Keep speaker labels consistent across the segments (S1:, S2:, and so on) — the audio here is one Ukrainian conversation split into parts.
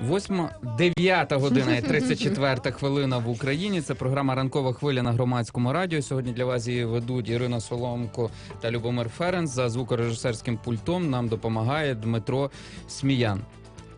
S1: Восьма, дев'ята година і 34 хвилина в Україні. Це програма Ранкова хвиля на громадському радіо. Сьогодні для вас її ведуть Ірина Соломко та Любомир Ференс За звукорежисерським пультом нам допомагає Дмитро Сміян.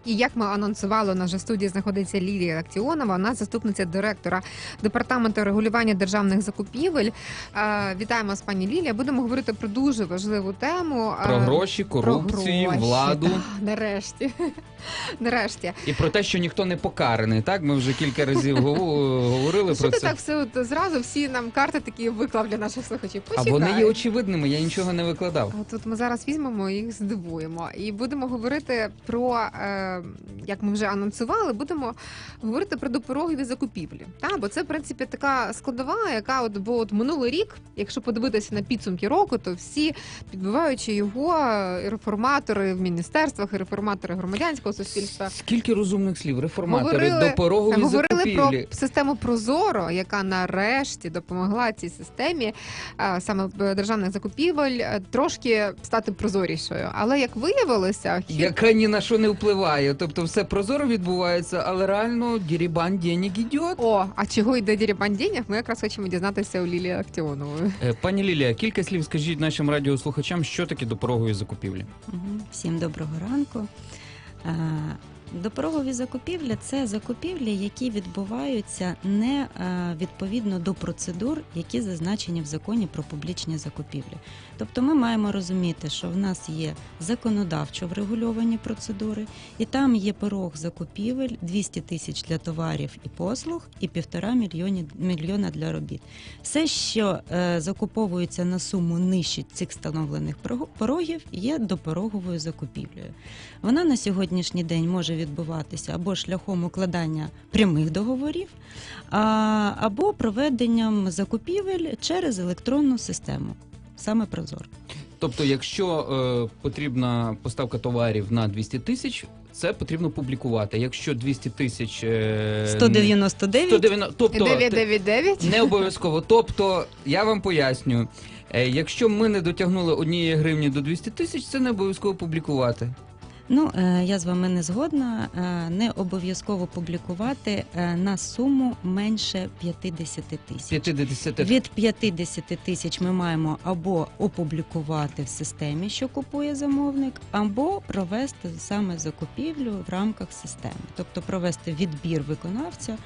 S2: І як ми анонсували, у нас же студії знаходиться Лілія Акціонова, вона заступниця директора департаменту регулювання державних закупівель. Е, Вітаємо з пані Лілія. Будемо говорити про дуже важливу тему е,
S1: Про гроші, корупцію,
S2: гроші.
S1: владу
S2: Та, нарешті. Нарешті.
S1: і про те, що ніхто не покараний. Так ми вже кілька разів говорили
S2: Що
S1: про
S2: ти
S1: це.
S2: так все от зразу всі нам карти такі виклав для наших слухачів?
S1: А вони є очевидними. Я нічого не викладав.
S2: Тут ми зараз візьмемо і їх здивуємо і будемо говорити про, е, як ми вже анонсували, будемо говорити про допорогові закупівлі. Та бо це в принципі така складова, яка от бо от минулий рік, якщо подивитися на підсумки року, то всі підбиваючи його і реформатори в міністерствах, і реформатори громадянського суспільства.
S1: Скільки розумних слів, реформатори,
S2: Говорили-
S1: допорогові
S2: Говорили
S1: закупівлі.
S2: про систему Прозоро, яка нарешті допомогла цій системі е, саме е, державних закупівель е, трошки стати прозорішою. Але як виявилося.
S1: Яка ні на що не впливає. Тобто все прозоро відбувається, але реально дірібан денег іде.
S2: о, а чого йде дірібан денег, ми якраз хочемо дізнатися у Лілії Актіонової.
S1: Е, Пані Лілія, кілька слів скажіть нашим радіослухачам, що таке допорогові закупівлі.
S3: Всім доброго ранку. Допорогові закупівлі це закупівлі, які відбуваються не е, відповідно до процедур, які зазначені в законі про публічні закупівлі. Тобто ми маємо розуміти, що в нас є законодавчо врегульовані процедури, і там є порог закупівель 200 тисяч для товарів і послуг і півтора мільйона для робіт. Все, що е, закуповується на суму нижче цих встановлених порогів, є допороговою закупівлею. Вона на сьогоднішній день може відбуватися або шляхом укладання прямих договорів, або проведенням закупівель через електронну систему. Саме Прозоро.
S1: Тобто, якщо е, потрібна поставка товарів на 200 тисяч, це потрібно публікувати. Якщо 200 тисяч е,
S3: 199
S1: 190, тобто
S2: 999?
S1: не обов'язково. Тобто, я вам пояснюю, е, якщо ми не дотягнули однієї гривні до 200 тисяч, це не обов'язково публікувати.
S3: Ну, е, я з вами не згодна. Е, Не обов'язково публікувати е, на суму менше 50 тисяч.
S1: 50
S3: Від 50 тисяч ми маємо або опублікувати в системі, що купує замовник, або провести саме закупівлю в рамках системи, тобто провести відбір виконавця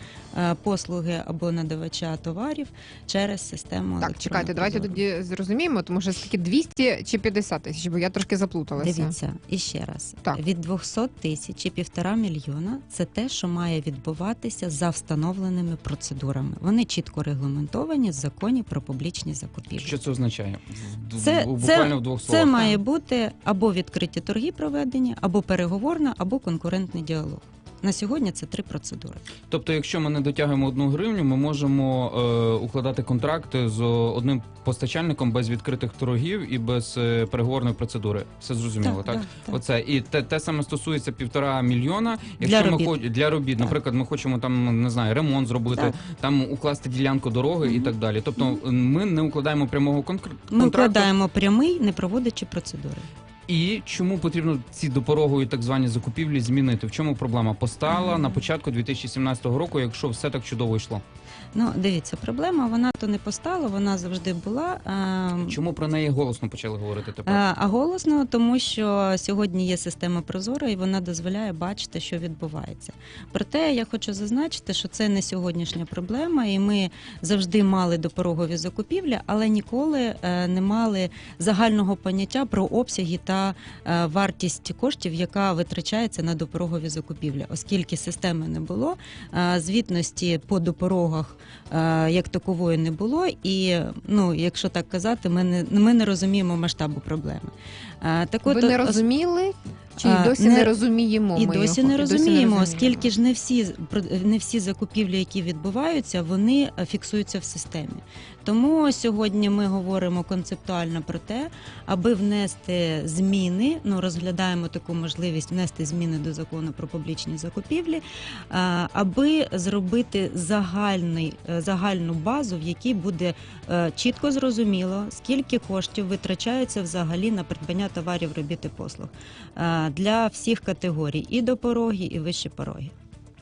S3: послуги або надавача товарів через систему.
S2: Так, чекайте, давайте тоді зрозуміємо, тому що скільки 200 чи 50 тисяч, бо я трошки заплуталася.
S3: Дивіться і ще раз:
S2: Так.
S3: Від 200 тисяч і півтора мільйона це те, що має відбуватися за встановленими процедурами. Вони чітко регламентовані в законі про публічні закупівлі.
S1: Що це означає?
S3: Це-
S1: буквально в двох
S3: Це має бути або відкриті торги проведені, або переговорна, або конкурентний діалог. На сьогодні це три процедури.
S1: Тобто, якщо ми не дотягуємо одну гривню, ми можемо е, укладати контракти з одним постачальником без відкритих торгів і без е, переговорної процедури. Все зрозуміло, так?
S3: так.
S1: Оце і те, те саме стосується півтора мільйона. Якщо
S3: Для
S1: ми
S3: робіт.
S1: хоч для робіт,
S3: Так.
S1: наприклад, ми хочемо там не знаю, ремонт зробити,
S3: Так.
S1: там укласти ділянку дороги і так далі. Тобто, ми не укладаємо прямого конкр-
S3: Ми
S1: контракту.
S3: вкладаємо прямий, не проводячи процедури.
S1: І чому потрібно ці допорогові так звані закупівлі змінити? В чому проблема постала на початку 2017 року, якщо все так чудово йшло?
S3: Ну, дивіться, проблема вона то не постала, вона завжди була.
S1: Чому про неї голосно почали говорити тепер?
S3: А голосно, тому що сьогодні є система Прозора і вона дозволяє бачити, що відбувається. Проте я хочу зазначити, що це не сьогоднішня проблема, і ми завжди мали допорогові закупівлі, але ніколи е, не мали загального поняття про обсяги та е, вартість коштів, яка витрачається на допорогові закупівлі, оскільки системи не було, е, звітності по допорогах як такової не було. І ну, якщо так казати, ми не ми не розуміємо масштабу проблеми. Так от,
S2: Ви
S3: не
S2: розуміли? Чи
S3: і
S2: досі
S3: не-
S2: не, розуміємо?
S3: і
S2: ми
S3: досі
S2: його?
S3: не розуміємо, оскільки ж не всі не всі закупівлі, які відбуваються, вони е, фіксуються в системі. Тому сьогодні ми говоримо концептуально про те, аби внести зміни. Ну розглядаємо таку можливість внести зміни до закону про публічні закупівлі, аби зробити загальний е, загальну базу, в якій буде е, чітко зрозуміло, скільки коштів витрачається взагалі на придбання товарів, робіт і послуг е, для всіх категорій і до пороги, і вищі пороги.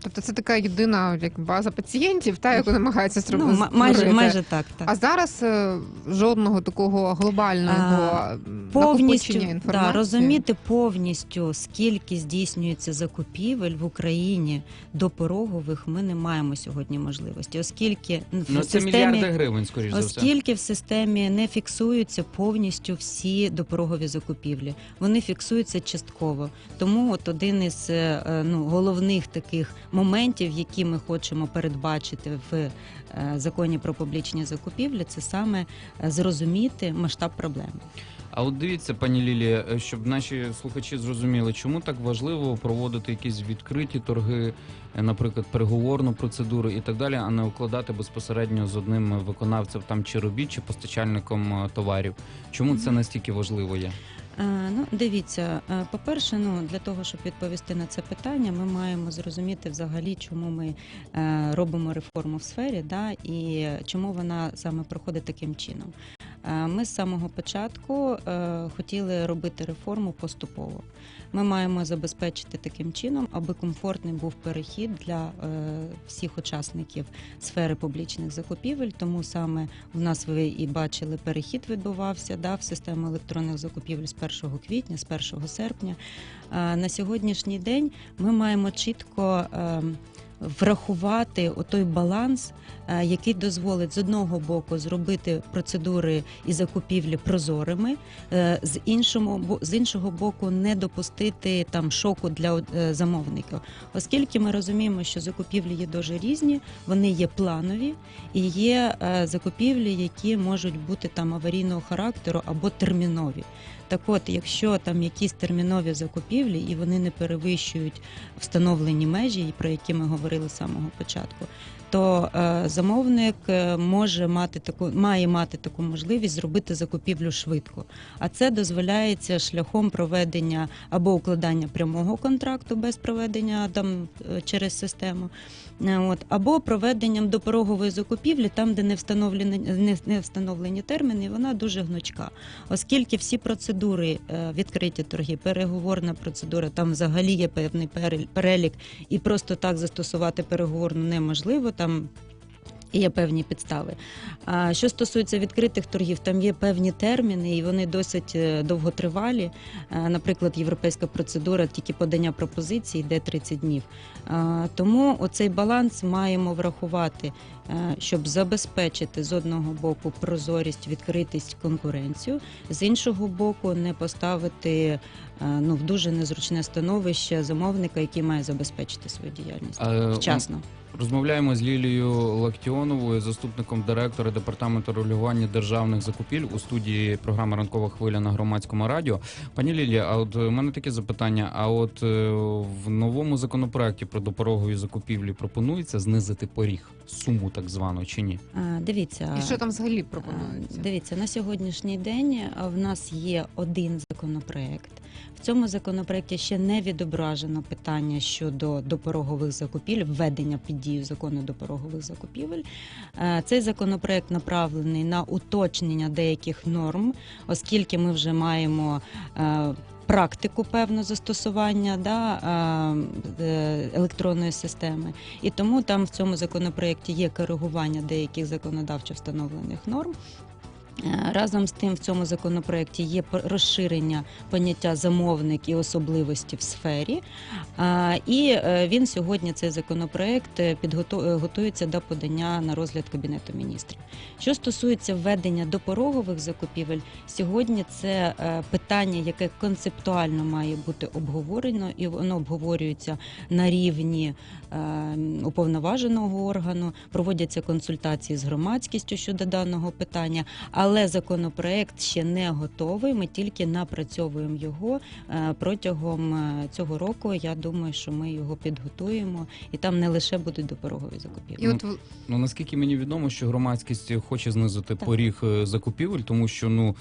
S2: Тобто це така єдина як база пацієнтів, та яку намагаються
S3: Ну,
S2: зробити.
S3: ма- майже майже так. так.
S2: А зараз е, жодного такого глобального
S3: А, повністю
S2: інформації.
S3: да, розуміти повністю скільки здійснюється закупівель в Україні до порогових. Ми не маємо сьогодні можливості, оскільки в
S1: Ну це
S3: системі
S1: мільярди гривень, скоріш за все.
S3: Оскільки в системі не фіксуються повністю всі допорогові закупівлі, вони фіксуються частково. Тому от один із е, е, ну, головних таких моментів, які ми хочемо передбачити в е, законі про публічні закупівлі, це саме е, зрозуміти масштаб проблеми.
S1: А от дивіться, пані Лілія, е, щоб наші слухачі зрозуміли, чому так важливо проводити якісь відкриті торги, наприклад, переговорну процедуру і так далі, а не укладати безпосередньо з одним виконавцем там чи робіт, чи постачальником товарів. Чому це настільки важливо є?
S3: Е, Ну, дивіться, е, по-перше, ну для того, щоб відповісти на це питання, ми маємо зрозуміти взагалі, чому ми е, робимо реформу в сфері, да, і чому вона саме проходить таким чином. Ми з самого початку хотіли робити реформу поступово. Ми маємо забезпечити таким чином, аби комфортний був перехід для всіх учасників сфери публічних закупівель. Тому саме в нас ви і бачили, перехід відбувався да, в систему електронних закупівель з 1 квітня, з 1 серпня. На сьогоднішній день ми маємо чітко. ем, Врахувати отой баланс, е, який дозволить з одного боку зробити процедури і закупівлі прозорими, е, з іншого з іншого боку, не допустити там шоку для е, замовників, оскільки ми розуміємо, що закупівлі є дуже різні, вони є планові і є закупівлі, які можуть бути там аварійного характеру або термінові. Так от, якщо там якісь термінові закупівлі і вони не перевищують встановлені межі, про які ми говорили з самого початку, то е, замовник е, може мати таку, має мати таку можливість зробити закупівлю швидко. А це дозволяється шляхом проведення або укладання прямого контракту без проведення там е, через систему, от або проведенням допорогової закупівлі, там, де не встановлені не, встановлені терміни, вона дуже гнучка, оскільки всі процедури відкриті торги, переговорна процедура, там взагалі є певний перелік, і просто так застосувати переговорну неможливо. Там Є певні підстави. А що стосується відкритих торгів, там є певні терміни, і вони досить е, довготривалі. Е, Наприклад, європейська процедура, тільки подання пропозиції йде 30 днів. Тому оцей баланс маємо врахувати, щоб забезпечити з одного боку прозорість, відкритість, конкуренцію, з іншого боку, не поставити е, ну в дуже незручне становище замовника, який має забезпечити свою діяльність
S1: А,
S3: вчасно.
S1: Розмовляємо з Лілією Лактіоновою, заступником директора департаменту регулювання державних закупіль у студії програми Ранкова хвиля на громадському радіо. Пані Лілія, а от у мене таке запитання: а от е, в новому законопроекті про допорогові закупівлі пропонується знизити поріг, суму так звану, чи ні?
S3: А, Дивіться,
S2: І що там взагалі
S3: А,
S2: пропонується?
S3: Дивіться, на сьогоднішній день в нас є один законопроект. В цьому законопроекті ще не відображено питання щодо допорогових закупівель, введення під дію закону допорогових закупівель. Е, Цей законопроект направлений на уточнення деяких норм, оскільки ми вже маємо. Практику певно застосування да, е, електронної системи, і тому там в цьому законопроекті є коригування деяких законодавчо встановлених норм. Е, Разом з тим, в цьому законопроекті є розширення поняття замовник і особливості в сфері. І е, він сьогодні цей законопроект е, готується до подання на розгляд Кабінету міністрів. Що стосується введення допорогових закупівель, сьогодні це питання, яке концептуально має бути обговорено, і воно обговорюється на рівні уповноваженого органу, проводяться консультації з громадськістю щодо даного питання. Але але законопроект ще не готовий. Ми тільки напрацьовуємо його Е, протягом е, цього року. Я думаю, що ми його підготуємо, і там не лише будуть допорогові закупівлі.
S2: І от в-
S1: Ну наскільки мені відомо, що громадськість хоче знизити
S3: Так.
S1: поріг е, закупівель, тому що ну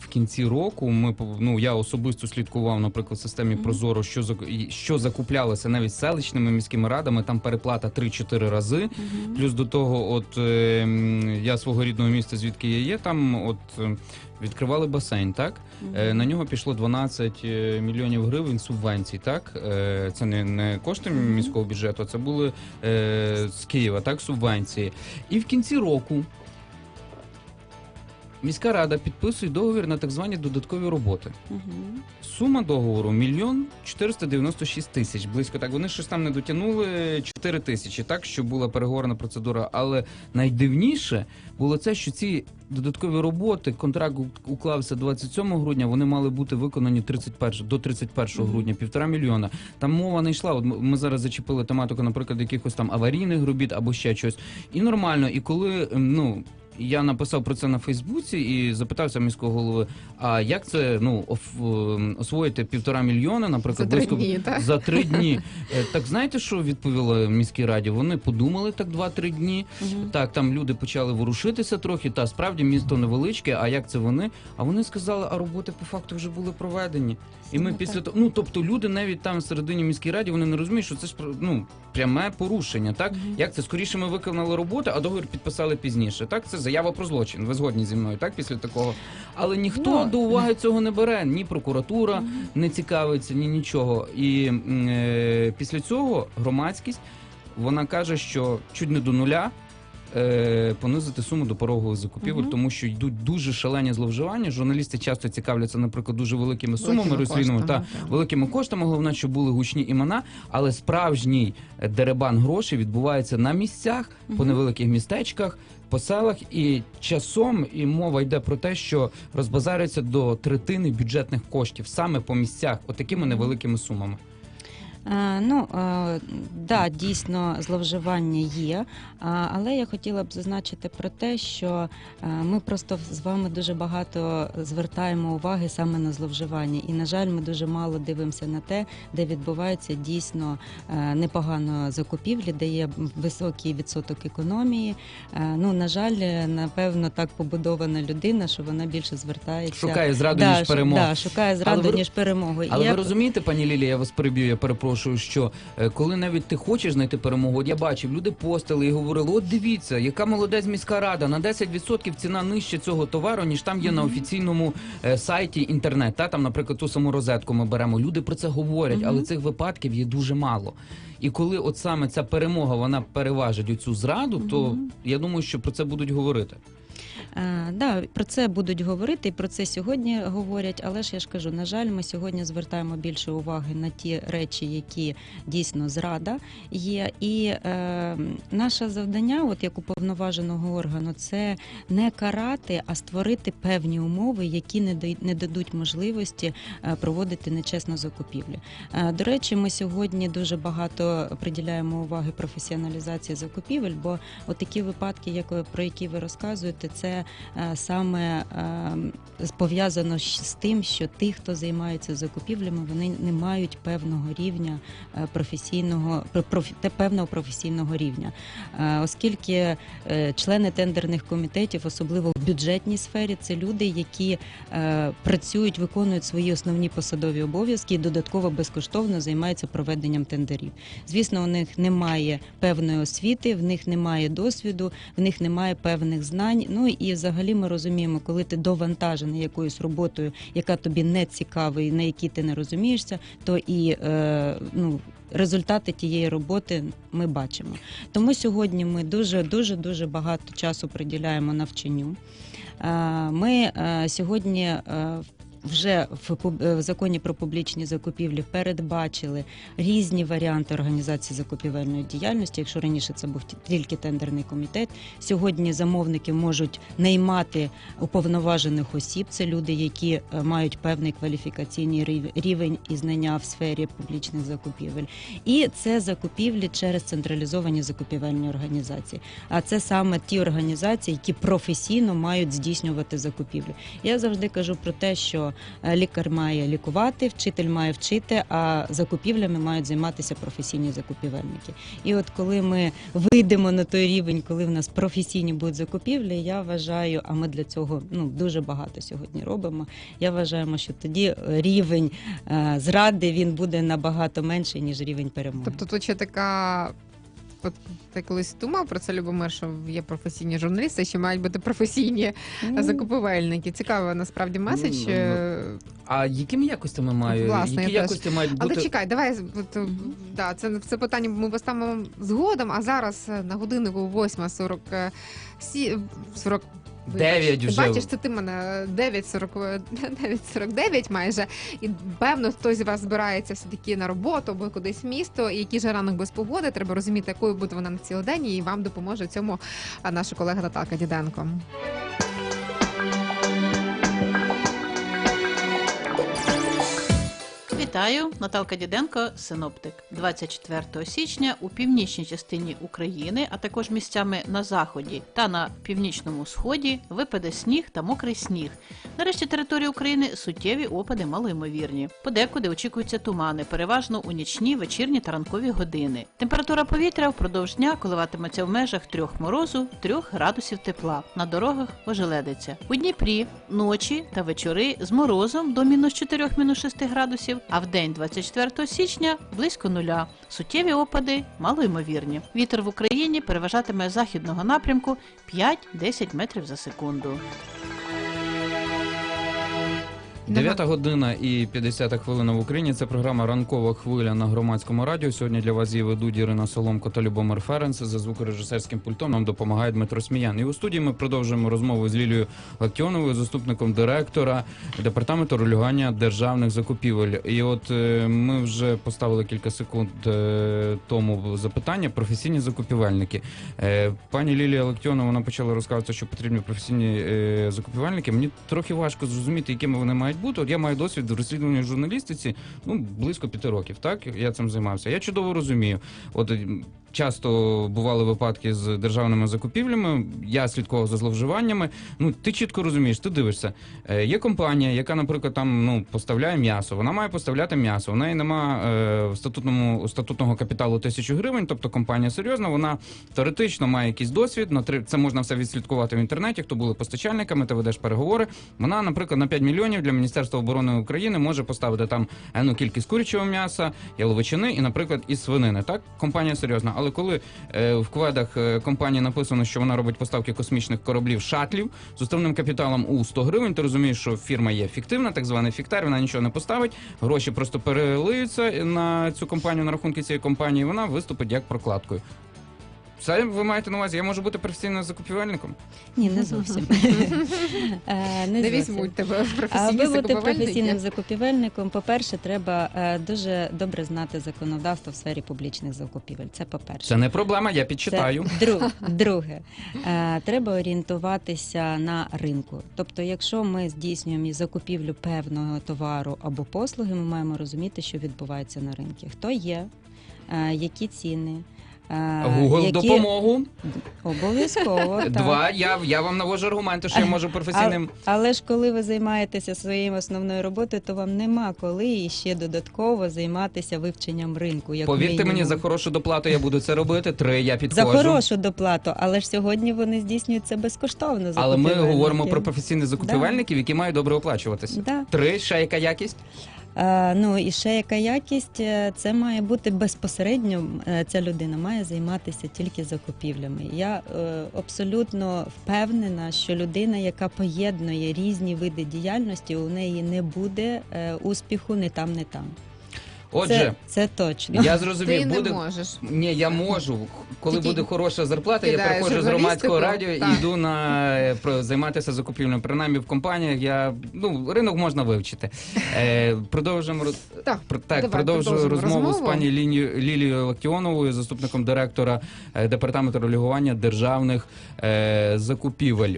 S1: в кінці року ми ну я особисто слідкував, наприклад, в системі. Прозоро, що зак- що закуплялося навіть селищними міськими радами. Там переплата 3-4 рази.
S3: Мгм.
S1: Плюс до того, от е, я свого рідного міста, звідки я є, там от е, відкривали басейн, так Е, на нього пішло 12 е, мільйонів гривень субвенцій. Так Е, це не, не кошти міського бюджету, це були е, з Києва, так субвенції. І в кінці року міська рада підписує договір на так звані додаткові роботи.
S3: Мгм.
S1: Сума договору мільйон 496 тисяч. Близько так. Вони щось там не дотягнули 4 тисячі, так що була переговорна процедура. Але найдивніше було це, що ці додаткові роботи, контракт уклався 27 грудня. Вони мали бути виконані 31, до 31
S3: Мгм.
S1: грудня, півтора мільйона. Там мова не йшла. От ми- ми зараз зачепили тематику, наприклад, якихось там аварійних робіт або ще щось. І нормально. І коли ем, ну. Я написав про це на Фейсбуці і запитався міського голови: а як це ну оф- ем, освоїти півтора мільйона,
S2: за
S1: наприклад,
S2: три
S1: близько
S2: дні, так?
S1: за три дні. Е, Так знаєте, що відповіли міській раді? Вони подумали так два-три дні.
S3: Мгм.
S1: Так, там люди почали ворушитися трохи. Та справді місто невеличке. А як це вони? А вони сказали, а роботи по факту вже були проведені. І ми
S3: Саме
S1: після того, ну тобто люди навіть там всередині міській раді вони не розуміють, що це ж ну пряме порушення. Так
S3: Мгм.
S1: як це скоріше ми виконали роботи, а договір підписали пізніше. Так, це заява про злочин. Ви згодні зі мною, так після такого. Але ніхто
S3: Ну,
S1: до уваги цього не бере. Ні прокуратура не цікавиться, ні нічого. І е, після цього громадськість вона каже, що чуть не до нуля. е, Понизити суму до порогових закупівель,
S3: Мгм.
S1: тому що йдуть дуже шалені зловживання. Журналісти часто цікавляться, наприклад, дуже великими сумами
S2: Великими
S1: та
S2: так.
S1: великими коштами. Головне, щоб були гучні імена, але справжній деребан грошей відбувається на місцях, по невеликих містечках, по селах, і часом і мова йде про те, що розбазарюється до третини бюджетних коштів саме по місцях, отакими невеликими сумами.
S3: Е, Ну е, да, дійсно зловживання є. Але я хотіла б зазначити про те, що е, ми просто з вами дуже багато звертаємо уваги саме на зловживання. І, на жаль, ми дуже мало дивимося на те, де відбуваються дійсно е, непогано закупівлі, де є високий відсоток економії. Е, Ну, на жаль, е, напевно, так побудована людина, що вона більше звертається.
S1: Шукає зраду
S3: да,
S1: ніж перемогу.
S3: Да, шукає зраду,
S1: Але
S3: ніж перемогу.
S1: Але
S3: я
S1: ви розумієте, пані Лілія, я вас переб'ю, я перепрошую, що е, коли навіть ти хочеш знайти перемогу, от я бачив, люди постили і говорили: от дивіться, яка молодець міська рада, на 10% ціна нижче цього товару, ніж там є на офіційному е, сайті інтернет. Та там, наприклад, ту саму розетку ми беремо. Люди про це говорять, але цих випадків є дуже мало. І коли от саме ця перемога вона переважить оцю зраду, то я думаю, що про це будуть говорити.
S3: Е, Да, про це будуть говорити, і про це сьогодні говорять. Але ж я ж кажу, на жаль, ми сьогодні звертаємо більше уваги на ті речі, які дійсно зрада є. І е, наше завдання, от як уповноваженого органу, це не карати, а створити певні умови, які не дай- не дадуть можливості е, проводити нечесну закупівлю. Е, До речі, ми сьогодні дуже багато приділяємо уваги професіоналізації закупівель, бо от такі випадки, як про які ви розказуєте, це е, саме е, пов'язано з тим, що ті, хто займаються закупівлями, вони не мають певного рівня е, професійного певного професійного рівня, оскільки члени тендерних комітетів, особливо в бюджетній сфері, це люди, які працюють, виконують свої основні посадові обов'язки і додатково безкоштовно займаються проведенням тендерів. Звісно, у них немає певної освіти, в них немає досвіду, в них немає певних знань. Ну і взагалі ми розуміємо, коли ти довантажений якоюсь роботою, яка тобі не цікава і на якій ти не розумієшся, то і е, ну. Результати тієї роботи ми бачимо. Тому сьогодні ми дуже дуже дуже багато часу приділяємо навчанню. Е, Ми е, сьогодні е, вже в, законі про публічні закупівлі передбачили різні варіанти організації закупівельної діяльності. Якщо раніше це був тільки тендерний комітет, сьогодні замовники можуть наймати уповноважених осіб. Це люди, які е, мають певний кваліфікаційний рівень і знання в сфері публічних закупівель. І це закупівлі через централізовані закупівельні організації. А це саме ті організації, які професійно мають здійснювати закупівлю. Я завжди кажу про те, що лікар має лікувати, вчитель має вчити, а закупівлями мають займатися професійні закупівельники. І от коли ми вийдемо на той рівень, коли в нас професійні будуть закупівлі, я вважаю, а ми для цього ну дуже багато сьогодні робимо. Я вважаємо, що тоді е, рівень е, зради він буде набагато менший ніж рівень перемоги.
S2: Тобто тут ще така. Ти колись думав про це, Любомир, що є професійні журналісти, що мають бути професійні
S3: Ну,
S2: закупівельники. Цікаво, насправді меседж.
S1: Ну, ну,
S2: е,
S1: А якими якостями мають?
S2: Власне,
S1: Які
S2: я теж.
S1: мають бути?
S2: Але чекай, давай от, е, да, це, це питання ми поставимо згодом, а зараз е, на годиннику 8.40 е, 40
S1: Дев'ять
S2: Ти
S1: вже.
S2: Бачиш, це ти мене 9.40, 9.49 майже. І певно, хтось з вас збирається все-таки на роботу або кудись в місто. І який же ранок без погоди, треба розуміти, якою буде вона на цілий день, і вам допоможе цьому наша колега Наталка Діденко.
S4: Вітаю, Наталка Діденко, синоптик. 24 січня у північній частині України, а також місцями на заході та на північному сході випаде сніг та мокрий сніг. Нарешті території України суттєві опади малоймовірні. Подекуди очікуються тумани, переважно у нічні, вечірні та ранкові години. Температура повітря впродовж дня коливатиметься в межах 3 морозу, 3 градусів тепла. На дорогах ожеледиться. У Дніпрі ночі та вечори з морозом до мінус 4-6 градусів, а в день 24 січня близько нуля. Суттєві опади малоймовірні. Вітер в Україні переважатиме західного напрямку 5-10 метрів за секунду.
S1: Дев'ята година і 50 хвилина в Україні. Це програма Ранкова хвиля на громадському радіо. Сьогодні для вас її ведуть Ірина Соломко та Любомир Ференц. За звукорежисерським пультом нам допомагає Дмитро Сміян. І у студії ми продовжуємо розмову з Лілією Лактіоновою, заступником директора департаменту регулювання державних закупівель. І от е, ми вже поставили кілька секунд е, тому запитання професійні закупівельники. Е, Пані Лілія Лактіонова почала розказувати, що потрібні професійні закупівельники. Мені трохи важко зрозуміти, якими вони мають бути. От я маю досвід в розслідуванні журналістиці ну близько п'яти років. Так я цим займався. Я чудово розумію. От часто бували випадки з державними закупівлями. Я слідкував за зловживаннями. Ну ти чітко розумієш, ти дивишся. Е, є компанія, яка, наприклад, там ну поставляє м'ясо. Вона має поставляти м'ясо. У неї нема е, в статутному статутного капіталу тисячу гривень. Тобто компанія серйозна. Вона теоретично має якийсь досвід. На три це можна все відслідкувати в інтернеті. Хто були постачальниками, ти ведеш переговори. Вона, наприклад, на 5 мільйонів для Міністерства оборони України може поставити там енну кількість курячого м'яса, яловичини і, наприклад, і свинини. Так, компанія серйозна. Але коли е, в кведах е, компанії написано, що вона робить поставки космічних кораблів шатлів з уставним капіталом у 100 гривень, ти розумієш, що фірма є фіктивна, так званий фіктар, вона нічого не поставить. Гроші просто перелиються на цю компанію на рахунки цієї компанії. Вона виступить як прокладкою. Це ви маєте на увазі? Я можу бути професійним закупівельником?
S3: Ні, не зовсім. Е,
S2: Не
S3: зовсім.
S2: візьмуть тебе в
S3: А
S2: професійні
S3: ви бути професійним
S2: закупівельники.
S3: закупівельником, по-перше, треба е, дуже добре знати законодавство в сфері публічних закупівель. Це по-перше.
S1: Це не проблема, я підчитаю.
S3: Це друг, друге, е, треба орієнтуватися на ринку. Тобто, якщо ми здійснюємо закупівлю певного товару або послуги, ми маємо розуміти, що відбувається на ринку. Хто є, е, які ціни. Е,
S1: Google
S3: які...
S1: допомогу.
S3: Обов'язково. так.
S1: Два. Я, я вам навожу аргументи, що я можу професійним.
S3: Але ж коли ви займаєтеся своєю основною роботою, то вам нема коли ще додатково займатися вивченням ринку. Як
S1: Повірте
S3: мінімум.
S1: мені, за хорошу доплату я буду це робити. Три я
S3: За хорошу доплату, але ж сьогодні вони здійснюються безкоштовно.
S1: Але ми говоримо про професійних закупівельників, які мають добре оплачуватися.
S3: Да.
S1: Три, ще яка якість?
S3: А, ну і ще яка якість, е, це має бути безпосередньо. е, Ця людина має займатися тільки закупівлями. Я е, абсолютно впевнена, що людина, яка поєднує різні види діяльності, у неї не буде е, успіху не там, не там.
S1: Отже,
S3: це, це точно.
S1: я зрозумів,
S2: Ти не
S1: буде
S2: можеш.
S1: Ні, я можу. Коли
S2: Тільки
S1: буде хороша зарплата, я
S2: кидаєш
S1: переходжу з громадського радіо
S2: так.
S1: і йду на е, про займатися закупівлею. Принаймні в компаніях я ну ринок можна вивчити. Е, продовжимо роз-
S2: Так,
S1: так.
S2: давай,
S1: продовжую
S2: продовжимо
S1: розмову з
S2: розмову.
S1: пані Лінією Лілією Лактіоновою, заступником директора е, департаменту регулювання державних е, закупівель.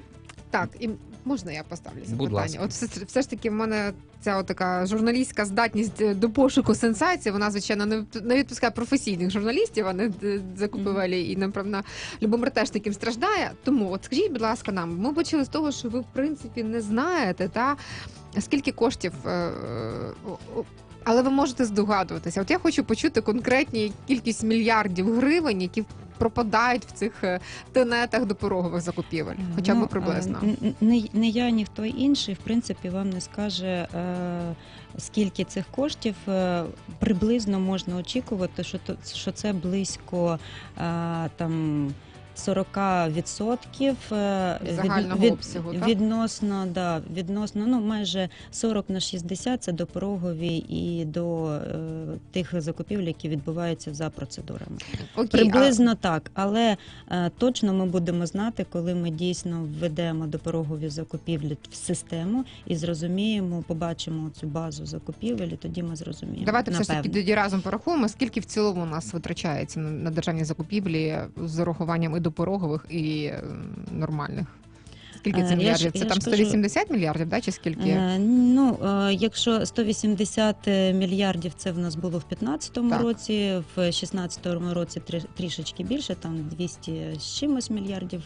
S2: Так, і можна я поставлю
S1: Будь
S2: запитання?
S1: ласка.
S2: От все, все ж таки в мене ця от така журналістська здатність е, до пошуку сенсації. Вона звичайно не не відпускає професійних журналістів, а не закупівелі. І напевно Любомир теж таким страждає. Тому от скажіть, будь ласка, нам ми почали з того, що ви в принципі не знаєте, та скільки коштів. е, е, але ви можете здогадуватися. От я хочу почути конкретні кількість мільярдів гривень, які пропадають в цих тенетах тенетах допорогових закупівель, хоча б
S3: Ну,
S2: приблизно.
S3: е, Не, не я, ніхто інший, в принципі, вам не скаже, е, скільки цих коштів е, приблизно можна очікувати, що, то, що це близько е, там. 40% е, від- від-
S2: обсягу,
S3: відносно, да, відносно, ну майже 40 на 60 це до порогові і до е, тих закупівель, які відбуваються за процедурами.
S2: Окей,
S3: Приблизно так, але е, точно ми будемо знати, коли ми дійсно введемо допорогові закупівлі в систему і зрозуміємо, побачимо цю базу закупівель, і тоді ми зрозуміємо.
S2: а давайте все ж таки тоді разом порахуємо, скільки в цілому у нас витрачається на, на державні закупівлі з урахуванням і допорогових, і е, нормальних. Скільки
S3: Е,
S2: це мільярдів? Це
S3: я
S2: там
S3: 180 кажу-
S2: 180 мільярдів, да, чи скільки?
S3: Е, Ну, е, якщо 180 мільярдів це в нас було в 2015 році, в 2016 році трі- трішечки більше, там 200 з чимось мільярдів.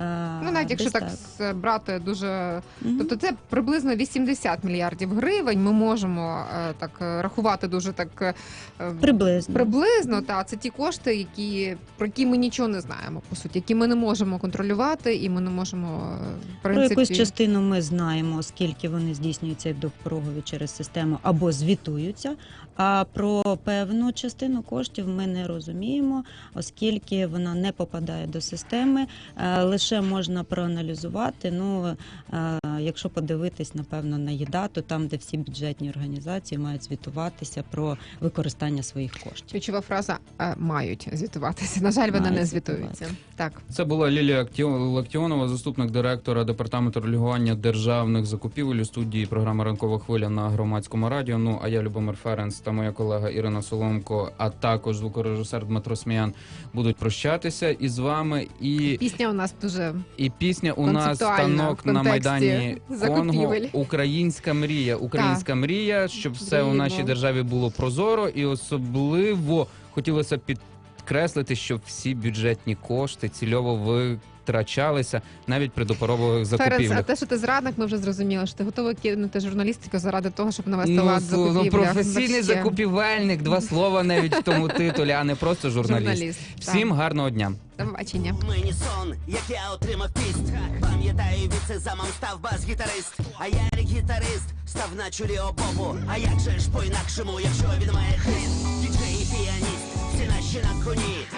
S3: Е,
S2: Ну, навіть якщо
S3: десь
S2: так с- брати дуже.
S3: Мгм.
S2: Тобто це приблизно 80 мільярдів гривень. Ми можемо е, так е, рахувати дуже так е, е,
S3: Приблизно.
S2: Приблизно, та це ті кошти, які про які ми нічого не знаємо, по суті, які ми не можемо контролювати, і ми не можемо е, в
S3: Про якусь частину ми знаємо, скільки вони здійснюються допорогові через систему або звітуються. А про певну частину коштів ми не розуміємо, оскільки вона не попадає до системи. Е, Лише можна проаналізувати. Ну е, якщо подивитись, напевно, на ЄДАТу, там, де всі бюджетні організації мають звітуватися про використання своїх коштів.
S2: Ключова фраза е, мають звітуватися. На жаль, вони не звітуються. Так,
S1: Це була Лілія Актіо- Лактіонова, заступник директора департаменту регулювання державних закупівель у студії програми Ранкова хвиля на громадському радіо. Ну а я Любомир Ференц та моя колега Ірина Соломко, а також звукорежисер Дмитро Сміян будуть прощатися із вами. І,
S2: пісня у нас дуже
S1: і пісня у нас станок на майдані Конго. Українська мрія. Українська мрія, щоб все у нашій державі було прозоро, і особливо хотілося підкреслити, щоб всі бюджетні кошти цільово витрачалися навіть при допорових
S2: Ференц, а те, що ти зрадник, ми вже зрозуміли, що ти готовий кинути журналістику заради того, щоб навести
S1: Ну,
S2: лад в
S1: ну, професійний
S2: Вообще.
S1: закупівельник, два слова навіть в тому титулі, а не просто журналіст.
S2: журналіст.
S1: Всім гарного дня.
S2: Так, до побачення.
S5: Мені сон, як я отримав піст. Пам'ятаю, від це замом став бас-гітарист. А я гітарист став на чолі обову. А як же ж по-інакшому, якщо він має хист? Діджей і піаніст, всі наші на коні.